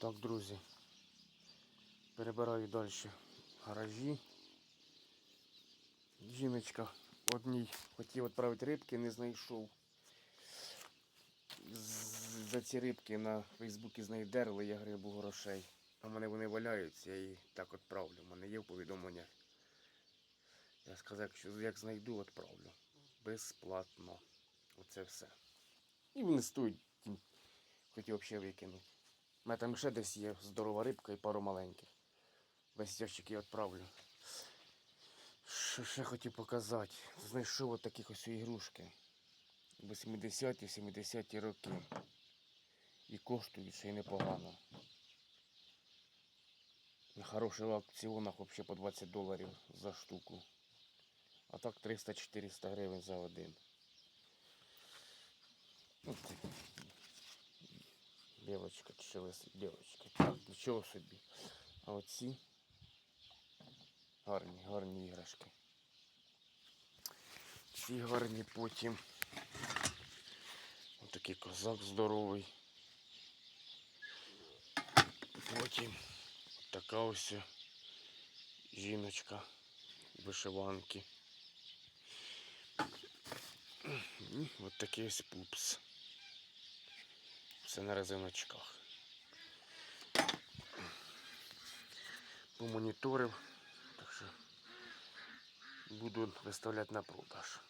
Так, друзі. Перебираю далі гаражі. Жіночка одній хотів відправити рибки, не знайшов. За ці рибки на Фейсбуці з я грибу грошей. А в мене вони валяються, я їх так відправлю. У мене є повідомлення. Я сказав, якщо як знайду, відправлю. Безплатно. Оце все. І вони стоять, хотів взагалі викинути. Мене там ще десь є здорова рибка і пару маленьких. Весь ящик я відправлю. Що ще хотів показати? Знайшов от таких ось ігрушки. 80-ті, 70-ті роки. І коштують ще й непогано. На хороших аукціонах взагалі по 20 доларів за штуку. А так 300-400 гривень за один. Що. Так, нічого собі. А оці гарні, гарні іграшки. Ці гарні потім. Отакий козак здоровий. Потім така ось жіночка вишиванки. І от такий ось пупс. Все на резиночках. Помоніторив, так що буду виставляти на продаж.